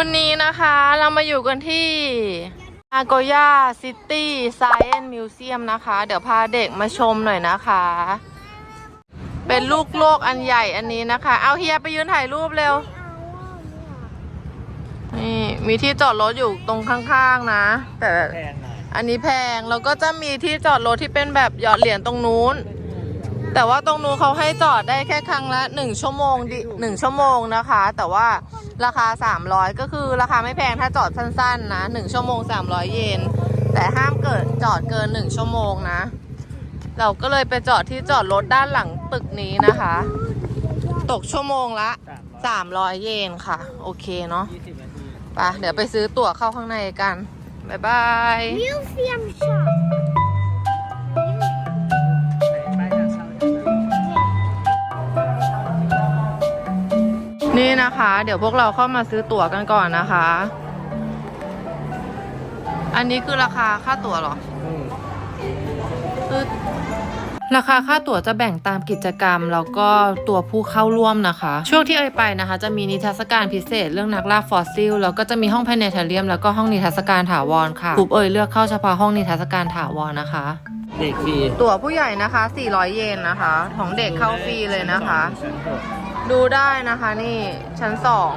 วันนี้นะคะเรามาอยู่กันที่ a g o y a City Science Museum นะคะ เดี๋ยวพาเด็กมาชมหน่อยนะคะ เป็นลูกโลกอันใหญ่อันนี้นะคะ เอาเฮียไปยืนถ่ายรูปเร็ว นี่มีที่จอดรถอยู่ตรงข้างๆนะ แต่อยอันนี้แพง แล้วก็จะมีที่จอดรถที่เป็นแบบหยอดเหรียญตรงนู้น แต่ว่าตรงนู้นเขาให้จอดได้แค่ครั้งละหนึ่งชั่วโมงดิหนึ่งชั่วโมงนะคะ แต่ว่าราคา 300 ก็คือราคาไม่แพงถ้าจอดสั้นๆนะหนึ่งชั่วโมง 300 เยน แต่ห้ามเกิดจอดเกินหนึ่งชั่วโมงนะ เราก็เลยไปจอดที่จอดรถด้านหลังตึกนี้นะคะ ตกชั่วโมงละ 300 เยนค่ะ โอเคเนาะไปเดี๋ยวไปซื้อตั๋วเข้าข้างในกัน บ๊ายบาย Museum shop. ไป นี่นะคะ เดี๋ยวพวกเราเข้ามาซื้อตั๋วกันก่อนนะคะ อันนี้คือราคาค่าตั๋วเหรออืมคือราคาค่าตั๋วจะแบ่งตามกิจกรรม แล้วก็ตัวผู้เข้าร่วมนะคะ ช่วงที่เอ่ยไปนะคะ จะมีนิทรรศการพิเศษเรื่องนักล่าฟอสซิลแล้วก็จะมีห้องพเนเทเรียม แล้วก็ห้องนิทรรศการถาวรค่ะกลุ่มเอ่ยเลือกเข้าเฉพาะห้องนิทรรศการถาวรนะคะ เด็กฟรีตั๋วผู้ใหญ่นะคะ 400 เยนนะคะ ของเด็กเข้าฟรีเลยนะคะชั้นหก ดูได้นะคะนี่ชั้นสอง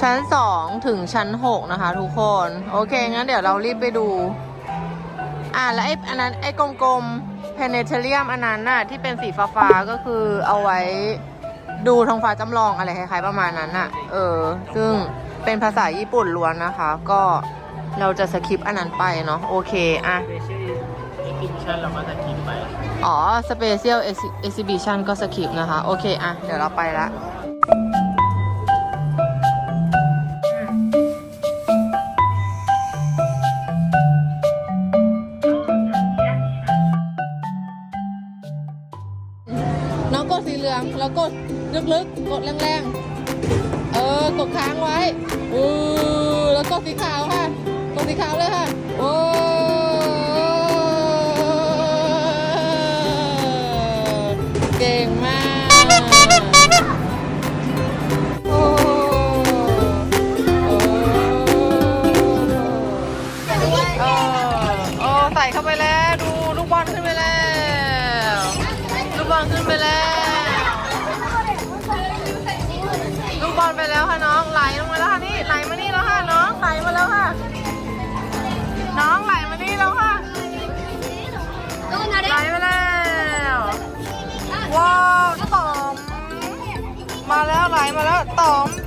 ชั้นสองถึงชั้นหกนะคะ ทุกคน โอเค งั้นเดี๋ยวเรารีบไปดู อ่าแล้วไอ้อันนั้นไอ้กลมๆเพเนเทเรียมอันนั้นน่ะที่เป็นสีฟ้าๆ ก็คือเอาไว้ดูท้องฟ้าจำลองอะไรคล้ายๆประมาณนั้นน่ะ เออ ซึ่งเป็นภาษาญี่ปุ่นล้วนนะคะ ก็เราจะสคิปอันนั้นไปเนาะโอเค อะเบเชอร์เอ็กซิบิชันเราก็จะกินไป อ๋อ Special Exhibition ก็สคริปต์นะคะ โอเค อะ เดี๋ยวเราไปละน้องกดสีเหลือง แล้วกดลึกๆ กดแรงๆ เออ กดค้างไว้ อือ แล้วกดสีขาวค่ะ กดสีขาวเลยค่ะ โอ้ ป๋อม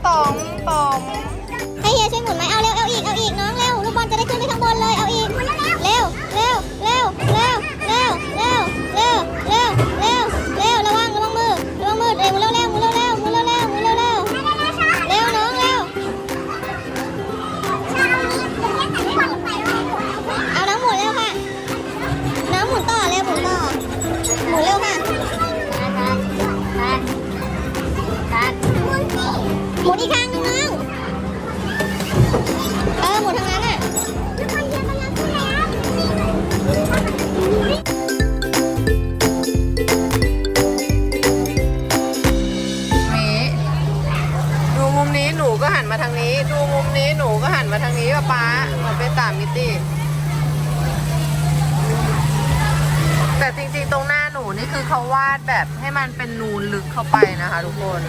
แบบให้มันเป็นนูนลึกเข้าไปนะคะ ทุกคน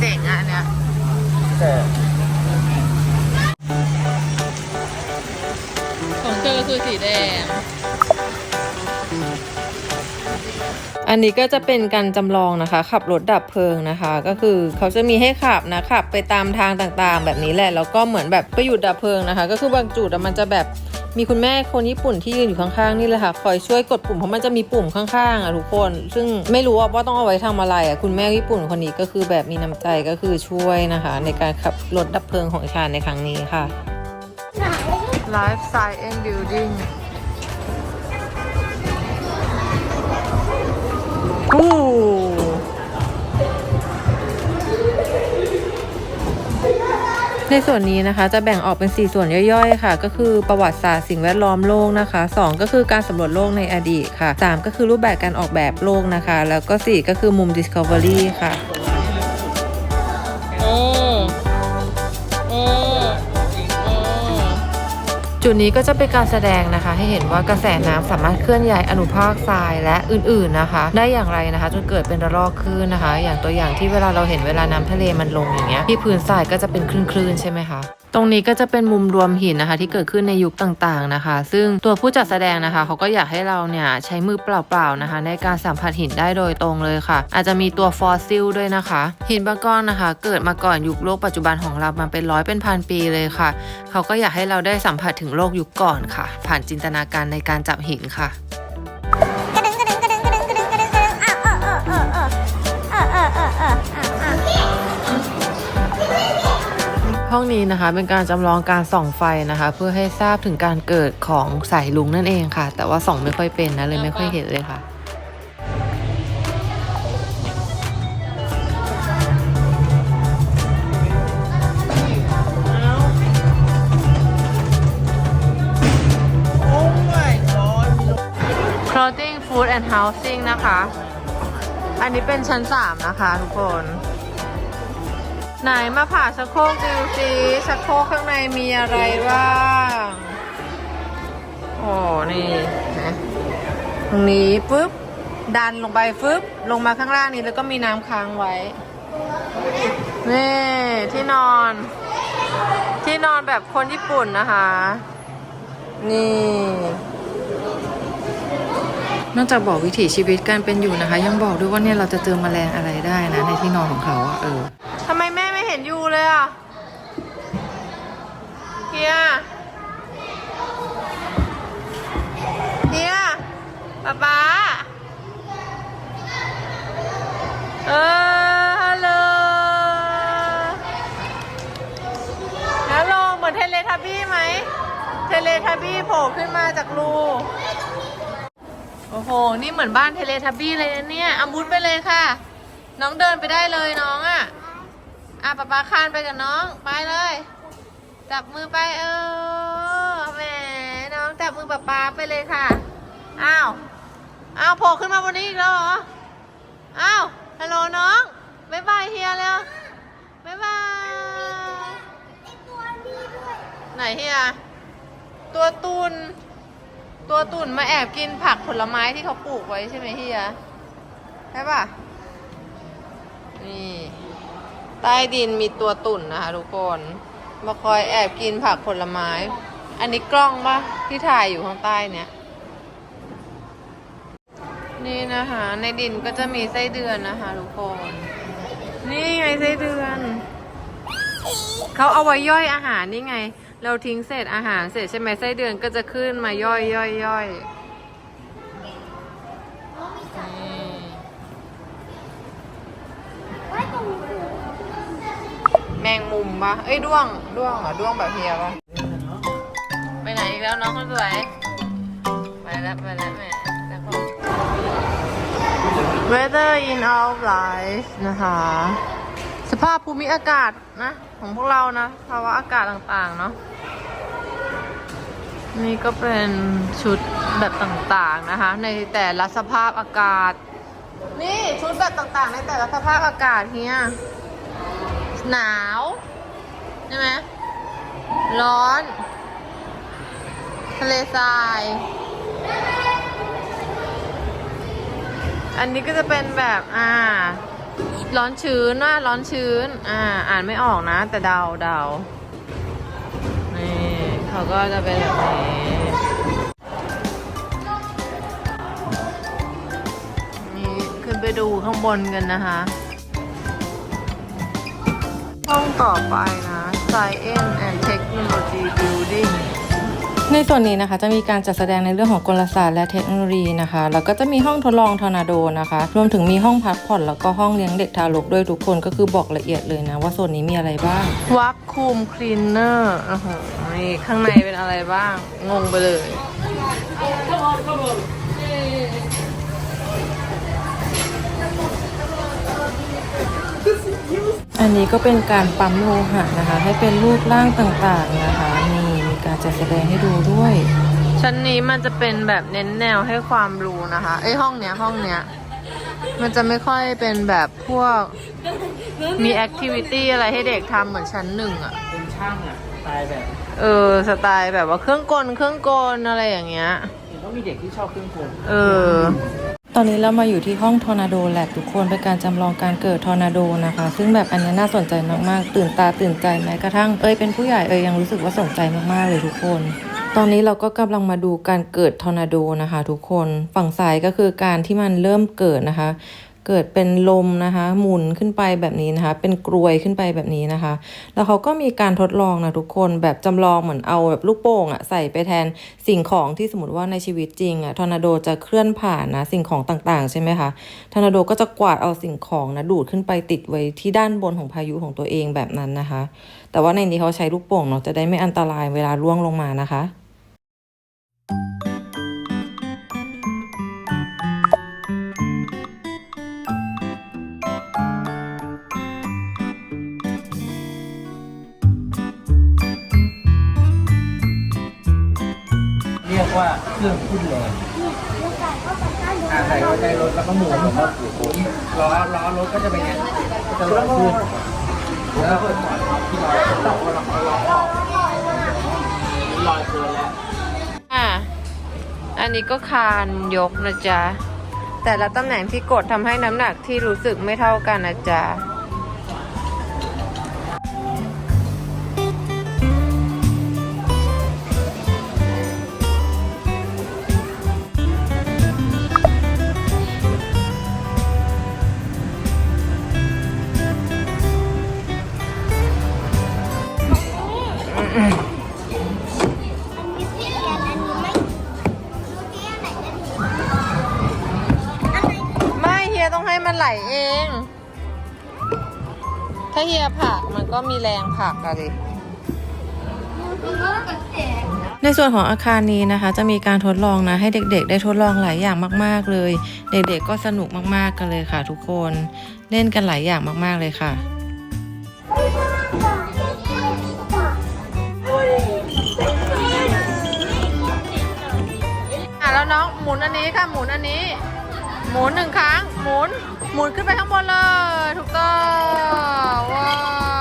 เจ๋งอะอันเนี้ยแต่ของเธอคือสีแดง อันนี้ก็จะเป็นการจำลองนะคะ ขับรถดับเพลิงนะคะ ก็คือเขาจะมีให้ขับนะขับไปตามทางต่างๆ แบบนี้แหละแล้วก็เหมือนแบบไปหยุดดับเพลิงนะคะ ก็คือบางจุดอะมันจะแบบ มีคุณแม่คนญี่ปุ่นที่ยืนอยู่ข้างๆนี่แหละค่ะคอยช่วยกดปุ่มเพราะมันจะมีปุ่มข้างๆอะทุกคน ซึ่งไม่รู้ว่าว่าต้องเอาไว้ทำอะไรอะคุณแม่ญี่ปุ่นคนนี้ก็คือแบบมีน้ำใจก็คือช่วยนะคะ ในการขับรถดับเพลิงของชาญในครั้งนี้ค่ะ Life Science Building อู้ ในส่วนนี้นะคะจะแบ่งออกเป็น 4 ส่วนย่อยๆ ค่ะ ก็คือประวัติศาสตร์สิ่งแวดล้อมโลกนะคะ 2 ก็คือการสำรวจโลกในอดีตค่ะ 3 ก็คือรูปแบบการออกแบบโลกนะคะ แล้วก็ 4 ก็คือมุม Discovery ค่ะ จุดนี้ก็จะเป็นการแสดงนะคะ ให้เห็นว่ากระแสน้ำสามารถเคลื่อนย้ายอนุภาคทรายและอื่นๆนะคะ ได้อย่างไรนะคะ จนเกิดเป็นระลอกคลื่นนะคะ อย่างตัวอย่างที่เวลาเราเห็นเวลาน้ำทะเลมันลงอย่างเงี้ยที่พื้นทรายก็จะเป็นคลื่นๆใช่ไหมคะ ตรงนี้ก็จะเป็นมุมรวมหินนะคะ ที่เกิดขึ้นในยุคต่างๆนะคะ ซึ่งตัวผู้จัดแสดงนะคะเขาก็อยากให้เราเนี่ยใช้มือเปล่าๆนะคะ ในการสัมผัสหินได้โดยตรงเลยค่ะ อาจจะมีตัวฟอสซิลด้วยนะคะ หินบางก้อนนะคะ เกิดมาก่อนยุคโลกปัจจุบันของเรามาเป็นร้อยเป็นพันปีเลยค่ะเขาก็อยากให้เราได้สัมผัสถึงโลกยุคก่อนค่ะ ผ่านจินตนาการในการจับหินค่ะ ห้องนี้นะคะเป็นการจำลองการส่องไฟนะคะ เพื่อให้ทราบถึงการเกิดของสายลุงนั่นเองค่ะ แต่ว่าส่องไม่ค่อยเป็นนะเลยไม่ค่อยเห็นเลยค่ะโอ้ my god clothing food and housing นะคะ อันนี้เป็นชั้น 3 นะคะทุกคน ไหนมาผ่าชักโคกดูสิชักโคกข้างในมีอะไรบ้างโอ้นี่นะตรงนี้ปุ๊บดันลงไปฟึบลงมาข้างล่างนี้แล้วก็มีน้ำค้างไว้นี่ที่นอน ที่นอนแบบคนญี่ปุ่นนะคะ นี่นอกจากบอกวิถีชีวิตการเป็นอยู่นะคะ ยังบอกด้วยว่าเนี่ยเราจะเจอแมลงอะไรได้นะ ในที่นอนของเขาอะเออ เห็นยูเลยอะเฮียเฮียป๊าป๊าเออฮัลโหลฮัลโหลเหมือนเทเลทับบี้ไหม เทเลทับบี้โผล่ขึ้นมาจากรู โอ้โห นี่เหมือนบ้านเทเลทับบี้เลยนะเนี่ยอามุดไปเลยค่ะ น้องเดินไปได้เลยน้องอะ่ะ อะป๊าป๊าคานไปกับน้อง ไปเลย จับมือไปเออแหมน้องจับมือป๊าป๊าไปเลยค่ะ อ้าวอ้าวโผล่ขึ้นมาบนนี้อีกแล้วเหรอ อ้าวฮัลโหลน้องบ๊ายบายเฮียแล้วบ๊ายบายไหนเฮียตัวตุนตัวตุ่นมาแอบกินผักผลไม้ที่เขาปลูกไว้ใช่ไหมเฮีย ใช่ปะนี่ ใต้ดินมีตัวตุ่นนะคะทุกคนมาคอยแอบกินผักผลไม้ อันนี้กล้องปะที่ถ่ายอยู่ข้างใต้เนี่ย นี่นะคะ ในดินก็จะมีไส้เดือนนะคะทุกคน นี่ไงไส้เดือน เขาเอาไว้ย่อยอาหารนี่ไง เราทิ้งเศษอาหารเสร็จใช่ไหมไส้เดือนก็จะขึ้นมาย่อยย่อยย่อยนี่ แมงมุมปะเอ้ยด้วงด้วงเหรอด้วงแบบเฮียปะไปไหนอีกแล้วน้องคนสวยไปแล้วไปแล้วแม่แล้ว Weather in our life นะคะ สภาพภูมิอากาศนะ ของพวกเรานะภาวะอากาศต่างๆเนาะนี่ก็เป็นชุดแบบต่างๆนะคะ ในแต่ละสภาพอากาศ นี่ชุดแบบต่างๆ ในแต่ละสภาพอากาศเฮีย หนาวใช่ไหมร้อน ทะเลทราย อันนี้ก็จะเป็นแบบอ่า ร้อนชื้นว่าร้อนชื้น อ่า อ่านไม่ออกนะ แต่เดาเดานี่เขาก็จะเป็นแบบนี้นี่ขึ้นไปดูข้างบนกันนะคะ ห้องต่อไปนะ Science and Technology Building ในส่วนนี้นะคะจะมีการจัดแสดงในเรื่องของกลศาสตร์และเทคโนโลยีนะคะ แล้วก็จะมีห้องทดลองทอร์นาโดนะคะ รวมถึงมีห้องพักผ่อนแล้วก็ห้องเลี้ยงเด็กทารกด้วยทุกคนก็คือบอกละเอียดเลยนะ ว่าโซนนี้มีอะไรบ้างวัคคูมคลีนเนอร์โอ้โหนี่ข้างในเป็นอะไรบ้าง งงไปเลย อันนี้ก็เป็นการปั๊มโลหะนะคะ ให้เป็นรูปร่างต่างๆนะคะนี่มีการจัดแสดงให้ดูด้วย ชั้นนี้มันจะเป็นแบบเน้นแนวให้ความรู้นะคะไอยห้องเนี้ยห้องเนี้ยมันจะไม่ค่อยเป็นแบบพวกมีแอคทิวิตี้อะไรให้เด็กทำเหมือนชั้นหนึ่งอะเป็นช่างอะตล์แบบเออสไตล์แบบว่าเครื่องกลเครื่องกลอะไรอย่างเงี้ย เห็นต้องมีเด็กที่ชอบเครื่องกลเออ ตอนนี้เรามาอยู่ที่ห้องทอร์นาโดแลบทุกคนเป็นการจำลองการเกิดทอร์นาโดนะคะ ซึ่งแบบอันนี้น่าสนใจมากๆ ตื่นตาตื่นใจแม้กระทั่งเอ้ยเป็นผู้ใหญ่เอ้ยยังรู้สึกว่าสนใจมากๆเลยทุกคน ตอนนี้เราก็กำลังมาดูการเกิดทอร์นาโดนะคะ ทุกคนฝั่งซ้ายก็คือการที่มันเริ่มเกิดนะคะ เกิดเป็นลมนะคะ หมุนขึ้นไปแบบนี้นะคะ เป็นกรวยขึ้นไปแบบนี้นะคะ แล้วเขาก็มีการทดลองนะทุกคนแบบจำลองเหมือนเอาแบบลูกโป่งอะใส่ไปแทนสิ่งของที่สมมติว่าในชีวิตจริงอะทอร์นาโดจะเคลื่อนผ่านนะสิ่งของต่างๆ ใช่ไหมคะทอร์นาโดก็จะกวาดเอาสิ่งของนะดูดขึ้นไปติดไว้ที่ด้านบนของพายุของตัวเองแบบนั้นนะคะ แต่ว่าในนี้เขาใช้ลูกโป่งเนาะจะได้ไม่อันตรายเวลาล่วงลงมานะคะ ว่าเครื่องขึ้นแรงอาใส่หัวใจรถแล้วก็หมุนหมุนล้อล้อรถก็จะเป็นอย่างนี้ก็จะลอยขึ้นแล้วก็ที่ลอยต้องเอาล้อล้อออกลอยเกินแล้วอะอันนี้ก็คานยกนะจ๊ะแต่ละตำแหน่งที่กดทำให้น้ำหนักที่รู้สึกไม่เท่ากันนะจ๊ะ ไม่เฮียต้องให้มันไหลเอง ถ้าเฮียผักมันก็มีแรงผักอะดิในส่วนของอาคารนี้นะคะ จะมีการทดลองนะให้เด็กๆ ได้ทดลองหลายอย่างมากๆเลย เด็กๆก็สนุกมากๆกันเลยค่ะ ทุกคนเล่นกันหลายอย่างมากๆเลยค่ะ หมุนอันนี้ค่ะ หมุนอันนี้ หมุนหนึ่งครั้ง หมุน หมุนขึ้นไปข้างบนเลย ถูกต้อง ว้าว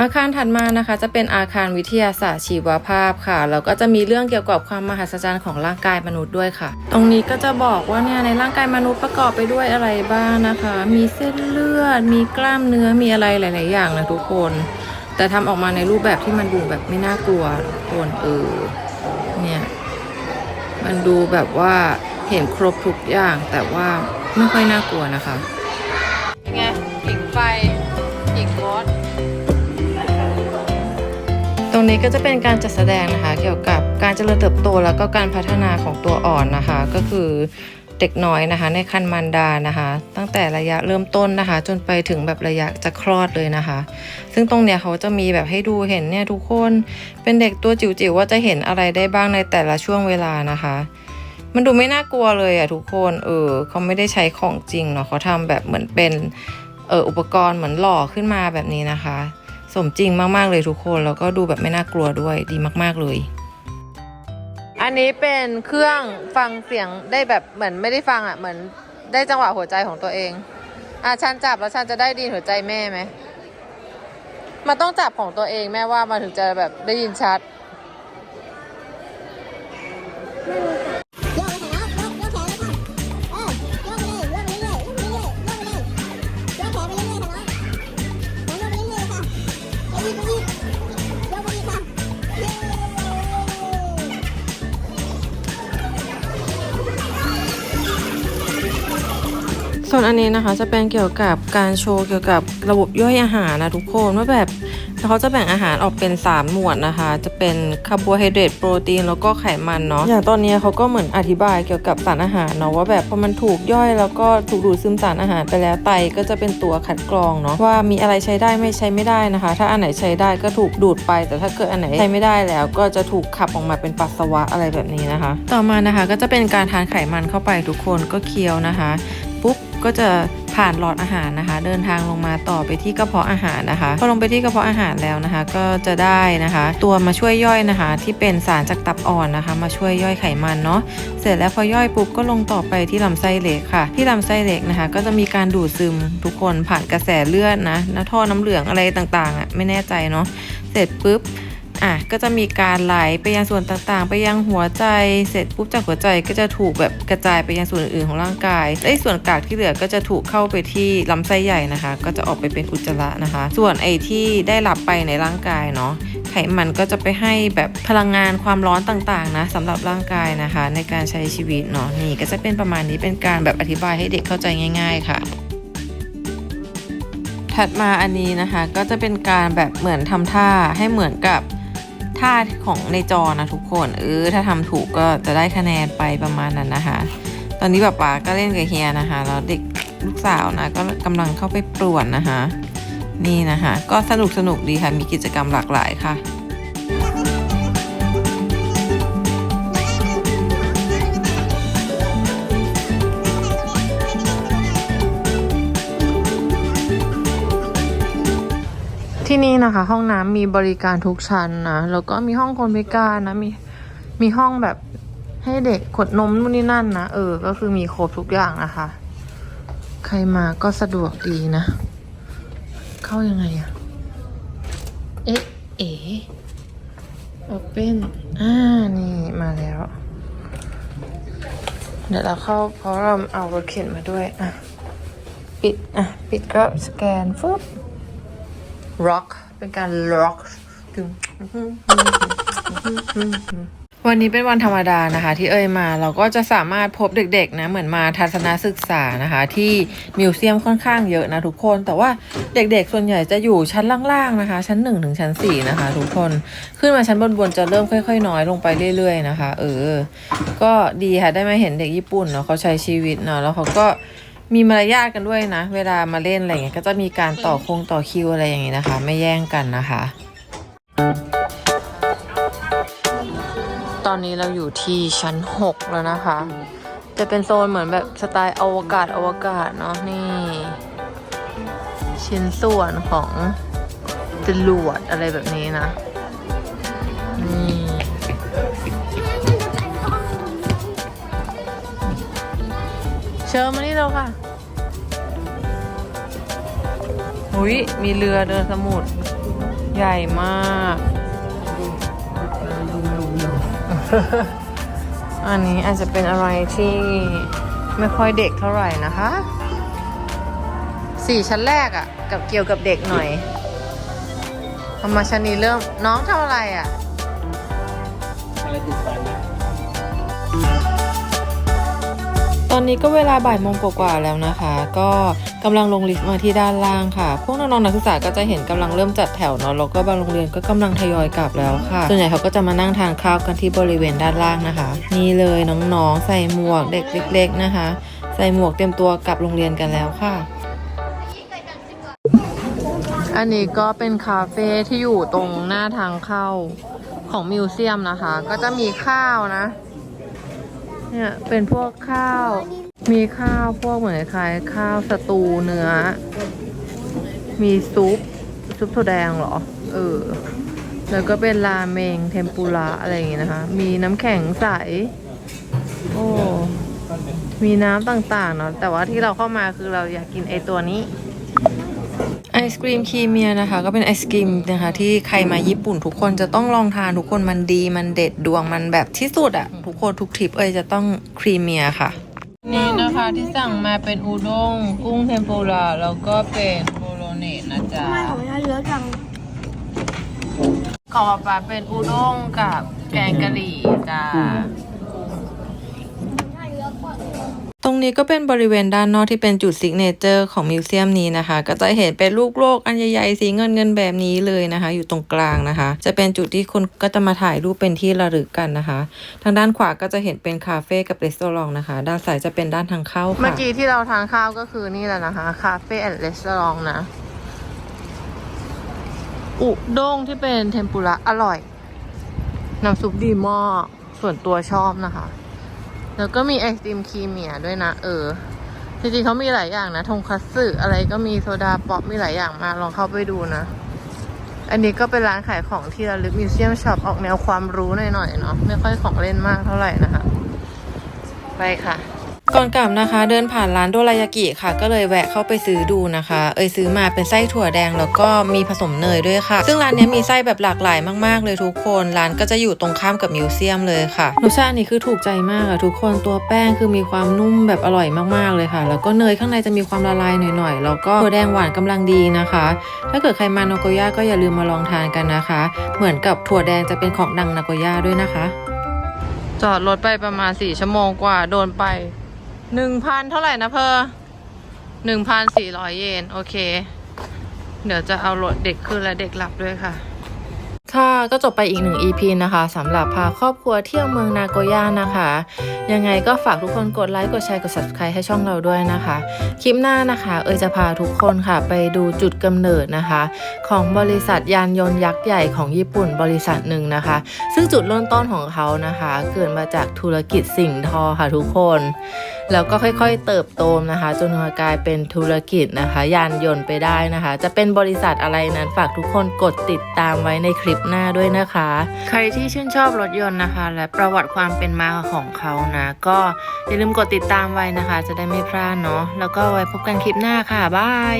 อาคารถัดมานะคะ จะเป็นอาคารวิทยาศาสตร์ชีวภาพค่ะแล้วก็จะมีเรื่องเกี่ยวกับความมหัศจรรย์ของร่างกายมนุษย์ด้วยค่ะ ตรงนี้ก็จะบอกว่าเนี่ยในร่างกายมนุษย์ประกอบไปด้วยอะไรบ้างนะคะ มีเส้นเลือด มีกล้ามเนื้อมีอะไรหลาย ๆ อย่างนะทุกคน แต่ทำออกมาในรูปแบบที่มันดูแบบไม่น่ากลัวทุกคนเออเนี่ยมันดูแบบว่าเห็นครบทุกอย่างแต่ว่าไม่ค่อยน่ากลัวนะคะ รงนี้ก็จะเป็นการจัดแสดงนะคะ เกี่ยวกับการเจริญเติบโตแล้วก็การพัฒนาของตัวอ่อนนะคะ ก็คือเด็กน้อยนะคะ ในคันมารดานะคะ ตั้งแต่ระยะเริ่มต้นนะคะ จนไปถึงแบบระยะจะคลอดเลยนะคะ ซึ่งตรงเนี้ยเขาจะมีแบบให้ดูเห็นเนี่ยทุกคนเป็นเด็กตัวจิ๋วๆว่าจะเห็นอะไรได้บ้างในแต่ละช่วงเวลานะคะ มันดูไม่น่ากลัวเลยอะทุกคนเออเขาไม่ได้ใช้ของจริงเนาะเขาทำแบบเหมือนเป็นเอออุปกรณ์เหมือนหล่อขึ้นมาแบบนี้นะคะ สมจริงมากๆเลยทุกคน แล้วก็ดูแบบไม่น่ากลัวด้วยดีมากๆเลย อันนี้เป็นเครื่องฟังเสียงได้แบบเหมือนไม่ได้ฟังอะเหมือนได้จังหวะหัวใจของตัวเองอะชันจับแล้วชันจะได้ดีนหัวใจแม่ไหมมันต้องจับของตัวเองแม่ว่ามันถึงจะแบบได้ยินชัดโยก ส่วนอันนี้นะคะจะเป็นเกี่ยวกับการโชว์เกี่ยวกับระบบย่อยอาหารนะทุกคนว่าแบบเขาจะแบ่งอาหารออกเป็น 3 หมวดนะคะ จะเป็นคาร์โบไฮเดรตโปรตีนแล้วก็ไขมันเนาะอย่างตอนนี้เขาก็เหมือนอธิบายเกี่ยวกับสารอาหารเนาะว่าแบบพอมันถูกย่อยแล้วก็ถูกดูดซึมสารอาหารไปแล้วไตก็จะเป็นตัวคัดกรองเนาะว่ามีอะไรใช้ได้ไม่ใช้ไม่ได้นะคะ ถ้าอันไหนใช้ได้ก็ถูกดูดไป แต่ถ้าเกิดอันไหนใช้ไม่ได้แล้ว ก็จะถูกขับออกมาเป็นปัสสาวะอะไรแบบนี้นะคะ ต่อมานะคะก็จะเป็นการทานไขมันเข้าไปทุกคนก็เคี้ยวนะคะ ก็จะผ่านหลอดอาหารนะคะ เดินทางลงมาต่อไปที่กระเพาะอาหารนะคะพอลงไปที่กระเพาะอาหารแล้วนะคะ ก็จะได้นะคะ ตัวมาช่วยย่อยนะคะ ที่เป็นสารจากตับอ่อนนะคะ มาช่วยย่อยไขมันเนาะเสร็จแล้วพอย่อยปุ๊บก็ลงต่อไปที่ลำไส้เล็กค่ะ ที่ลำไส้เล็กนะคะ ก็จะมีการดูดซึมทุกคนผ่านกระแสเลือดนะน้ท่อน้ำเหลืองอะไรต่างๆอะไม่แน่ใจเนาะเสร็จปุ๊บ อะก็จะมีการไหลไปยังส่วนต่างๆ ไปยังหัวใจเสร็จปุ๊บจากหัวใจก็จะถูกแบบกระจายไปยังส่วนอื่นๆของร่างกายไอ้ส่วนกากที่เหลือก็จะถูกเข้าไปที่ลำไส้ใหญ่นะคะ ก็จะออกไปเป็นอุจจาระนะคะ ส่วนไอ้ที่ได้รับไปในร่างกายเนาะไขมันก็จะไปให้แบบพลังงานความร้อนต่างๆนะสำหรับร่างกายนะคะ ในการใช้ชีวิตเนาะนี่ก็จะเป็นประมาณนี้เป็นการแบบอธิบายให้เด็กเข้าใจง่าย ๆ ค่ะถัดมาอันนี้นะคะก็จะเป็นการแบบเหมือนทำท่าให้เหมือนกับ ท่าของในจอนะทุกคน เออ ถ้าทำถูกก็จะได้คะแนนไปประมาณนั้นนะคะ ตอนนี้ป๊าป๋าก็เล่นกับเฮียนะคะ แล้วเด็กลูกสาวนะก็กำลังเข้าไปปลวนนะคะ นี่นะคะ ก็สนุกสนุกดีค่ะ มีกิจกรรมหลากหลายค่ะ ที่นี่นะคะ ห้องน้ำมีบริการทุกชั้นนะแล้วก็มีห้องคนพิการนะมีมีห้องแบบให้เด็กขดนมนู่นนี่นั่นนะเออ ก็คือมีครบทุกอย่างนะคะ ใครมาก็สะดวกดีนะ เข้ายังไงอะเอ๊ะเอ๋โอเปนอ่านี่มาแล้ว เดี๋ยวเราเข้าเพราะเราเอารถเข็นมาด้วยอะ ปิดอะ ปิดก็สแกนฟึบ rock เป็นการ rock ถึงวันนี้เป็นวันธรรมดานะคะ ที่เอ่ยมาเราก็จะสามารถพบเด็กๆนะเหมือนมาทัศนศึกษานะคะ ที่มิวเซียมค่อนข้างเยอะนะทุกคน แต่ว่าเด็กๆ ส่วนใหญ่จะอยู่ชั้นล่างๆนะคะ ชั้น1ถึงชั้น4นะคะ ทุกคนขึ้นมาชั้นบนๆจะเริ่มค่อย ๆ น้อยลงไปเรื่อย ๆ นะคะ เออ ก็ดีค่ะได้มาเห็นเด็กญี่ปุ่นเนาะเขาใช้ชีวิตเนาะแล้วเขาก็ มีมารยาทกันด้วยนะ เวลามาเล่นอะไรเงี้ยก็จะมีการต่อคงต่อคิวอะไรอย่างงี้นะคะ ไม่แย่งกันนะคะ ตอนนี้เราอยู่ที่ชั้น 6 แล้วนะคะ จะเป็นโซนเหมือนแบบสไตล์อวกาศอวกาศเนาะนี่ ชิ้นส่วนของจรวดอะไรแบบนี้นะ ชิญมานี่เราค่ะอุ้ยมีเรือเดินสมุทรใหญ่มากอันนี้อาจจะเป็นอะไรที่ไม่ค่อยเด็กเท่าไหร่นะคะสี่ชั้นแรกอะ่ะ กับเกี่ยวกับเด็กหน่อยทำมาชั้นนี้เริ่มน้องทำอะไรอะ่ะอะไรติดฟัน อนนี้ก็เวลาบ่ายโมงกว่าๆแล้วนะคะ ก็กำลังลงลิฟต์มาที่ด้านล่างค่ะ พวกน้องๆนักศึกษาก็จะเห็นกำลังเริ่มจัดแถวเนาะแล้วก็บางโรงเรียนก็กำลังทยอยกลับแล้วค่ะ ส่วนใหญ่เขาก็จะมานั่งทานข้าวกันที่บริเวณด้านล่างนะคะ นี่เลยน้องๆใส่หมวกเด็กเล็ก ๆนะคะ ใส่หมวกเตรียมตัวกลับโรงเรียนกันแล้วค่ะอันนี้ก็เป็นคาเฟ่ที่อยู่ตรงหน้าทางเข้าของมิวเซียมนะคะ ก็จะมีข้าวนะ เนี่ยเป็นพวกข้าว มีข้าวพวกเหมือนคล้ายข้าวสตูเนื้อ มีซุป ซุปถั่วแดงเหรอ เออ แล้วก็เป็นราเมงเทมปุระอะไรอย่างงี้นะคะ มีน้ำแข็งใส โอ้ มีน้ำต่างๆเนาะ แต่ว่าที่เราเข้ามาคือเราอยากกินไอตัวนี้ ไอศกรีมคีเมียนะคะ ก็เป็นไอศกรีมนะคะที่ใครมาญี่ปุ่นทุกคนจะต้องลองทานทุกคนมันดีมันเด็ดดวงมันแบบที่สุดอะทุกคนทุกทริปเอ้ยจะต้องครีเมียค่ะ นี่นะคะที่สั่งมาเป็นอูด้งกุ้งเทมปุระแล้วก็เป็นโบโลเนสนะจ๊ะของเราเยอะจังขอปลาเป็นอูด้งกับแกงกะหรี่จ้า ตรงนี้ก็เป็นบริเวณด้านนอกที่เป็นจุดซิกเนเจอร์ของมิวเซียมนี้นะคะ ก็จะเห็นเป็นลูกโลกอันใหญ่ๆสีเงินเงินแบบนี้เลยนะคะ อยู่ตรงกลางนะคะ จะเป็นจุดที่คนก็จะมาถ่ายรูปเป็นที่ระลึกกันนะคะ ทางด้านขวาก็จะเห็นเป็นคาเฟ่กับรีสอร์ทนะคะ ด้านซ้ายจะเป็นด้านทางเข้าค่ะเมื่อกี้ที่เราทานข้าก็คือนี่แหละนะคะคาเฟ่แอนด์รีสอร์ทนะอุด้งที่เป็นเทมปุระอร่อยน้ำซุปดีมากส่วนตัวชอบนะคะ แล้วก็มีไอติมครีมเมียด้วยนะ เออ จริงๆเขามีหลายอย่างนะทงคัตสึอะไรก็มีโซดาป๊อปมีหลายอย่างมากลองเข้าไปดูนะ อันนี้ก็เป็นร้านขายของที่ระลึกมิวเซียมช็อปออกแนวความรู้หน่อยๆเนาะไม่ค่อยของเล่นมากเท่าไหร่นะคะ ไปค่ะ ก่อนกลับนะคะ เดินผ่านร้านโดรายากิค่ะ ก็เลยแวะเข้าไปซื้อดูนะคะ เอยซื้อมาเป็นไส้ถั่วแดงแล้วก็มีผสมเนยด้วยค่ะ ซึ่งร้านเนี้ยมีไส้แบบหลากหลายมากๆ เลยทุกคนร้านก็จะอยู่ตรงข้ามกับมิวเซียมเลยค่ะรสชาตินี่คือถูกใจมากอะทุกคนตัวแป้งคือมีความนุ่มแบบอร่อยมากๆเลยค่ะ แล้วก็เนยข้างในจะมีความละลายหน่อยๆแล้วก็ถั่วแดงหวานกำลังดีนะคะ ถ้าเกิดใครมานาโกย่าก็อย่าลืมมาลองทานกันนะคะ เหมือนกับถั่วแดงจะเป็นของดังนาโกย่าด้วยนะคะ จอดรถไปประมาณสี่ชั่วโมงกว่าโดนไป หนึ่งพันเท่าไหร่นะเพอหนึ่งพันสี่ร้อยเยน โอเค เดี๋ยวจะเอารถเด็กขึ้นและเด็กหลับด้วยค่ะ ค่ะก็จบไปอีกหนึ่ง EP นะคะสำหรับพาครอบครัวเที่ยวเมืองนาโกย่านะคะ ยังไงก็ฝากทุกคนกดไลค์ กดแชร์ กด subscribe ให้ช่องเราด้วยนะคะ คลิปหน้านะคะ เอยจะพาทุกคนค่ะไปดูจุดกำเนิดนะคะ ของบริษัทยานยนต์ยักษ์ใหญ่ของญี่ปุ่นบริษัทหนึ่งนะคะ ซึ่งจุดเริ่มต้นของเขานะคะ เกิดมาจากธุรกิจสิ่งทอค่ะทุกคน แล้วก็ค่อยๆเติบโตนะคะ จนกลายเป็นธุรกิจนะคะ ยานยนต์ไปได้นะคะ จะเป็นบริษัทอะไรนั้นฝากทุกคนกดติดตามไว้ในคลิปหน้าด้วยนะคะ ใครที่ชื่นชอบรถยนต์นะคะ และประวัติความเป็นมาของเขานะ ก็อย่าลืมกดติดตามไว้นะคะ จะได้ไม่พลาดเนาะแล้วก็ไว้พบกันคลิปหน้าค่ะบาย